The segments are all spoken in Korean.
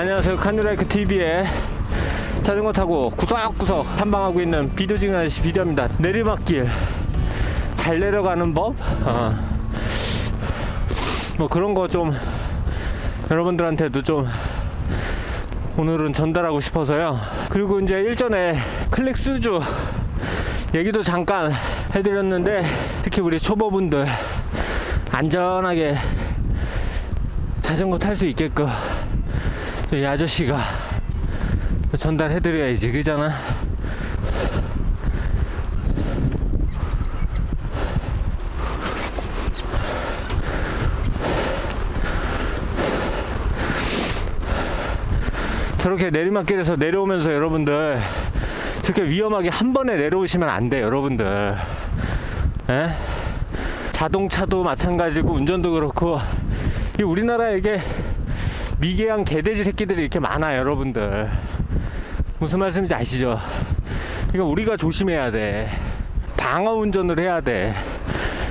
안녕하세요 카누라이크 TV의 자전거 타고 구석구석 탐방하고 있는 비도징 아저씨 비디오입니다 내리막길 잘 내려가는 법? 어. 뭐 그런 거 좀 여러분들한테도 좀 오늘은 전달하고 싶어서요 그리고 이제 일전에 클릭 수주 얘기도 잠깐 해드렸는데 특히 우리 초보분들 안전하게 자전거 탈 수 있게끔 이 아저씨가 전달해드려야지 그잖아 저렇게 내리막길에서 내려오면서 여러분들 저렇게 위험하게 한 번에 내려오시면 안 돼 여러분들 에? 자동차도 마찬가지고 운전도 그렇고 이 우리나라에 이게 미개한 개돼지 새끼들이 이렇게 많아 여러분들. 무슨 말씀인지 아시죠? 그러니까 우리가 조심해야 돼. 방어 운전을 해야 돼.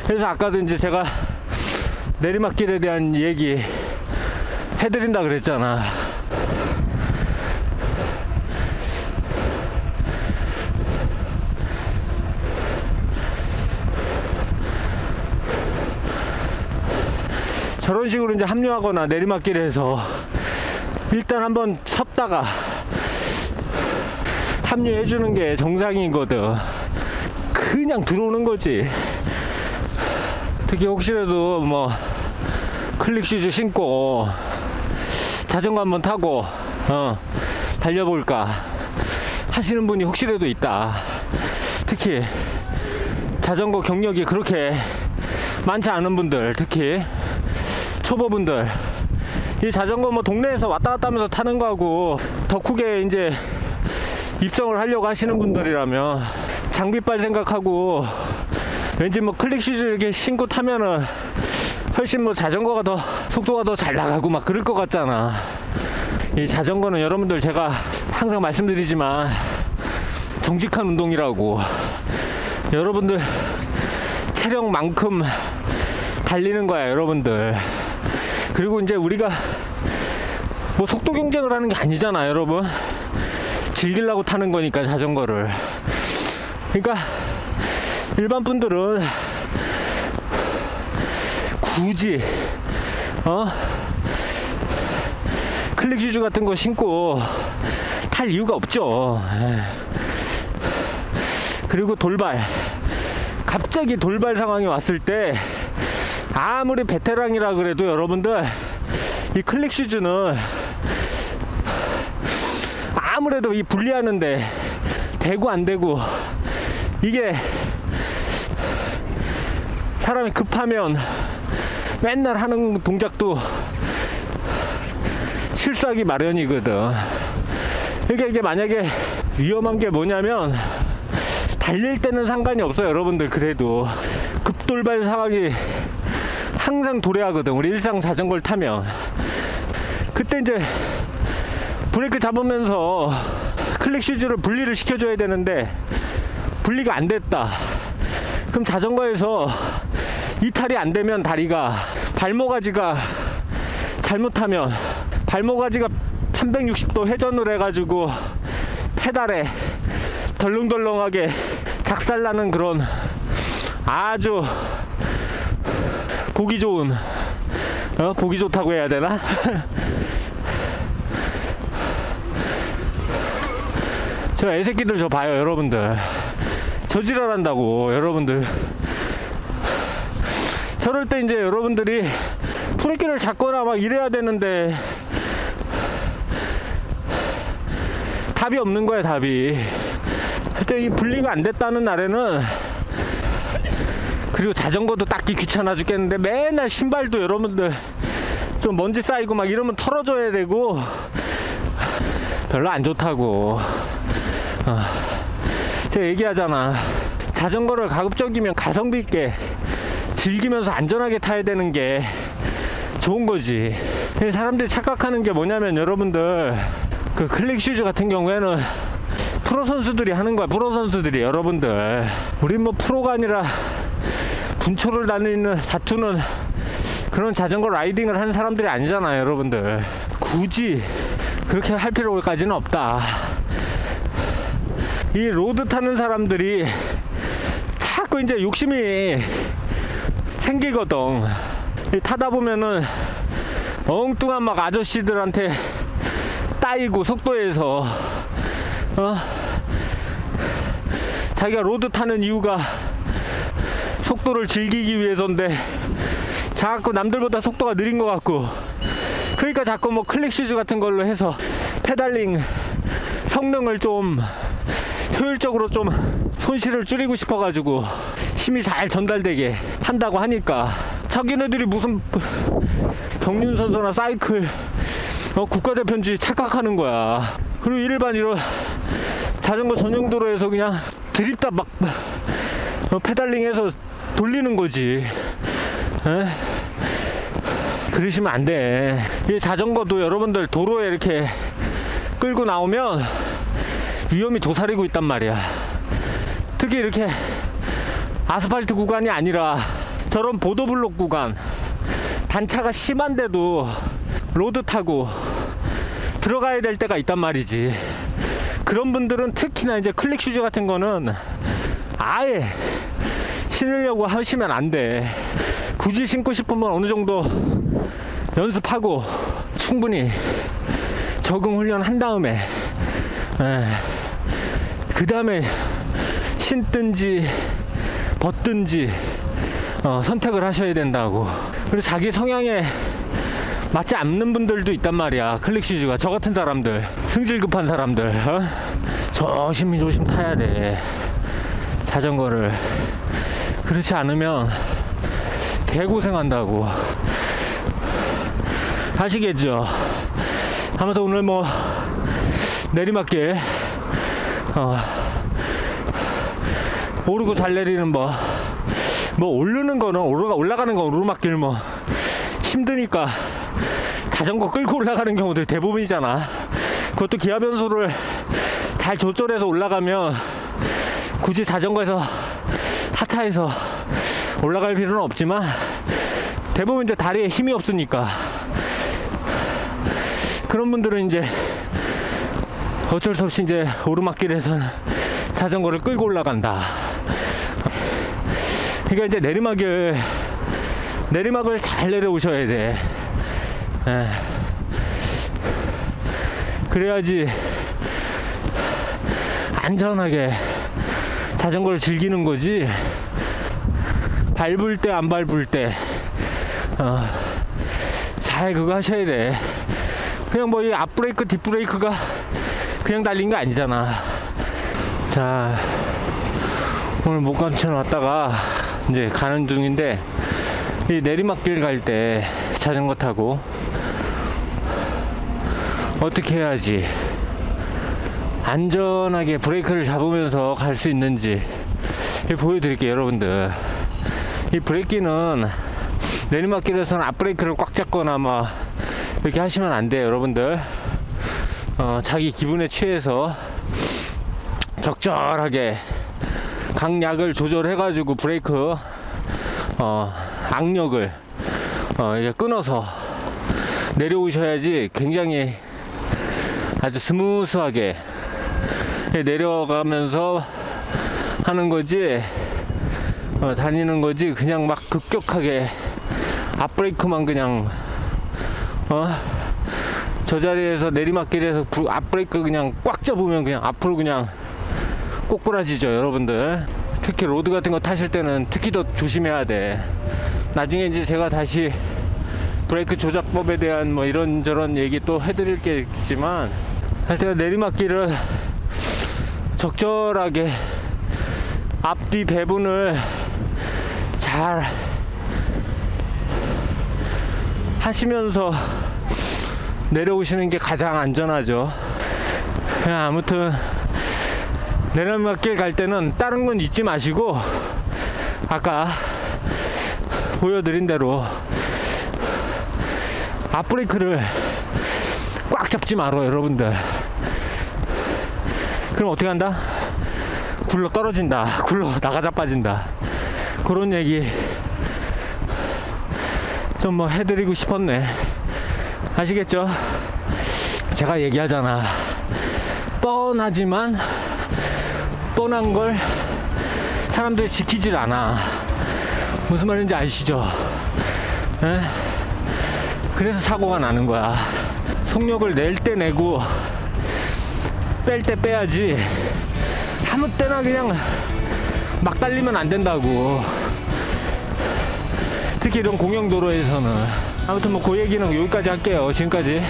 그래서 아까도 이제 제가 내리막길에 대한 얘기 해드린다 그랬잖아 저런 식으로 이제 합류하거나 내리막길에서 일단 한번 섰다가 합류해 주는 게 정상이거든. 그냥 들어오는 거지. 특히 혹시라도 뭐 클릭 슈즈 신고 자전거 한번 타고 어 달려볼까 하시는 분이 혹시라도 있다. 특히 자전거 경력이 그렇게 많지 않은 분들 특히 초보분들. 이 자전거 뭐 동네에서 왔다 갔다 하면서 타는 거하고 덕후게 이제 입성을 하려고 하시는 분들이라면 장비빨 생각하고 왠지 뭐 클릭 슈즈 이렇게 신고 타면은 훨씬 뭐 자전거가 더 속도가 더 잘 나가고 막 그럴 것 같잖아. 이 자전거는 여러분들 제가 항상 말씀드리지만 정직한 운동이라고 여러분들 체력만큼 달리는 거야 여러분들 그리고 이제 우리가 뭐 속도 경쟁을 하는 게 아니잖아 여러분. 즐기려고 타는 거니까 자전거를. 그러니까 일반 분들은 굳이 어? 클릭 슈즈 같은 거 신고 탈 이유가 없죠. 에이. 그리고 돌발. 갑자기 돌발 상황이 왔을 때 아무리 베테랑이라 그래도 여러분들 이 클릭 슈즈는 아무래도 이 분리하는데 되고 안 되고 이게 사람이 급하면 맨날 하는 동작도 실수하기 마련이거든. 그러니까 이게 만약에 위험한 게 뭐냐면 달릴 때는 상관이 없어요, 여러분들. 그래도 급돌발 상황이 항상 도래하거든. 우리 일상 자전거를 타면. 그때 이제 브레이크 잡으면서 클릭 슈즈를 분리를 시켜줘야 되는데 분리가 안 됐다. 그럼 자전거에서 이탈이 안 되면 다리가 발모가지가 잘못하면 발모가지가 360도 회전을 해가지고 페달에 덜렁덜렁하게 작살나는 그런 아주 보기 좋은 어? 보기 좋다고 해야 되나? 저 애새끼들 저 봐요 여러분들. 저 지랄한다고 여러분들. 저럴 때 이제 여러분들이 브레이크를 잡거나 막 이래야 되는데 답이 없는 거야 답이. 그때 이 분리가 안 됐다는 날에는 그리고 자전거도 닦기 귀찮아 죽겠는데 맨날 신발도 여러분들 좀 먼지 쌓이고 막 이러면 털어줘야 되고 별로 안 좋다고. 어. 제가 얘기하잖아. 자전거를 가급적이면 가성비 있게 즐기면서 안전하게 타야 되는 게 좋은 거지. 사람들이 착각하는 게 뭐냐면 여러분들 그 클릭 슈즈 같은 경우에는 프로 선수들이 하는 거야 프로 선수들이 여러분들. 우린 뭐 프로가 아니라 분초를 다니는 다투는 그런 자전거 라이딩을 하는 사람들이 아니잖아요 여러분들 굳이 그렇게 할 필요까지는 없다. 이 로드 타는 사람들이 자꾸 이제 욕심이 생기거든. 이 타다 보면은 엉뚱한 막 아저씨들한테 따이고 속도에서 어 자기가 로드 타는 이유가 속도를 즐기기 위해서인데 자꾸 남들보다 속도가 느린 것 같고 그러니까 자꾸 뭐 클릭 슈즈 같은 걸로 해서 페달링 성능을 좀 효율적으로 좀 손실을 줄이고 싶어가지고 힘이 잘 전달되게 한다고 하니까 자기네들이 무슨 경륜선수나 사이클 어, 국가대표인지 착각하는 거야. 그리고 일반 이런 자전거 전용 도로에서 그냥 드립다 막 어, 페달링해서 돌리는 거지 에? 그러시면 안 돼. 이 자전거도 여러분들 도로에 이렇게 끌고 나오면 위험이 도사리고 있단 말이야. 특히 이렇게 아스팔트 구간이 아니라 저런 보도블록 구간 단차가 심한데도 로드 타고 들어가야 될 때가 있단 말이지. 그런 분들은 특히나 이제 클릭 슈즈 같은 거는 아예 신으려고 하시면 안 돼. 굳이 신고 싶으면 어느 정도 연습하고 충분히 적응 훈련 한 다음에 그 다음에 신든지 벗든지 어, 선택을 하셔야 된다고 그리고 자기 성향에 맞지 않는 분들도 있단 말이야 클릭 슈즈가 저 같은 사람들 승질 급한 사람들 어? 조심히 조심 타야 돼 자전거를 그렇지 않으면 개고생한다고 아시겠죠? 아무튼 오늘 뭐 내리막길 어, 오르고 잘 내리는 뭐, 뭐 오르는 거는 오르가 올라가는 건 오르막길 뭐 힘드니까 자전거 끌고 올라가는 경우들 대부분이잖아. 그것도 기아 변수를 잘 조절해서 올라가면 굳이 자전거에서 하차해서 올라갈 필요는 없지만 대부분 이제 다리에 힘이 없으니까 그런 분들은 이제 어쩔 수 없이 이제 오르막길에서는 자전거를 끌고 올라간다. 그러니까 이제 내리막을 내리막을 잘 내려오셔야 돼. 예. 그래야지 안전하게 자전거를 즐기는 거지. 밟을 때 안 밟을 때, 어, 잘 그거 하셔야 돼. 그냥 뭐 이 앞브레이크, 뒷브레이크가 그냥 달린 거 아니잖아. 자, 오늘 목감천 왔다가 이제 가는 중인데, 이 내리막길 갈 때 자전거 타고 어떻게 해야지 안전하게 브레이크를 잡으면서 갈 수 있는지 보여드릴게요, 여러분들. 이 브레이크는 내리막길에서는 앞브레이크를 꽉 잡거나 뭐 이렇게 하시면 안 돼요, 여러분들. 어, 자기 기분에 취해서 적절하게 강약을 조절해 가지고 브레이크 어, 악력을 어, 이제 끊어서 내려오셔야지 굉장히 아주 스무스하게 내려가면서 하는 거지 어, 다니는 거지 그냥 막 급격하게 앞브레이크만 그냥 어? 저 자리에서 내리막길에서 부, 앞브레이크 그냥 꽉 잡으면 그냥 앞으로 그냥 꼬꾸라지죠 여러분들 특히 로드 같은 거 타실 때는 특히 더 조심해야 돼 나중에 이제 제가 다시 브레이크 조작법에 대한 뭐 이런저런 얘기 또 해드릴 게 있지만 하여튼 내리막길을 적절하게 앞뒤 배분을 잘 하시면서 내려오시는 게 가장 안전하죠. 그냥 아무튼 내리막길 갈 때는 다른 건 잊지 마시고 아까 보여드린 대로 앞브레이크를 꽉 잡지 말어 여러분들. 그럼 어떻게 한다? 굴러 떨어진다. 굴러 나가 자 빠진다. 그런 얘기 좀 뭐 해드리고 싶었네. 아시겠죠? 제가 얘기하잖아. 뻔하지만 뻔한 걸 사람들이 지키질 않아. 무슨 말인지 아시죠? 에? 그래서 사고가 나는 거야. 속력을 낼 때 내고 뺄 때 빼야지. 아무 때나 그냥 막 달리면 안 된다고. 특히 이런 공영도로에서는. 아무튼 뭐 그 얘기는 여기까지 할게요. 지금까지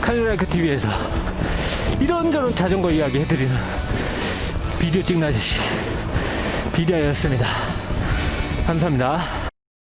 칼리라이크 TV에서 이런저런 자전거 이야기 해드리는 비디오 찍는 아저씨 비디오였습니다. 감사합니다.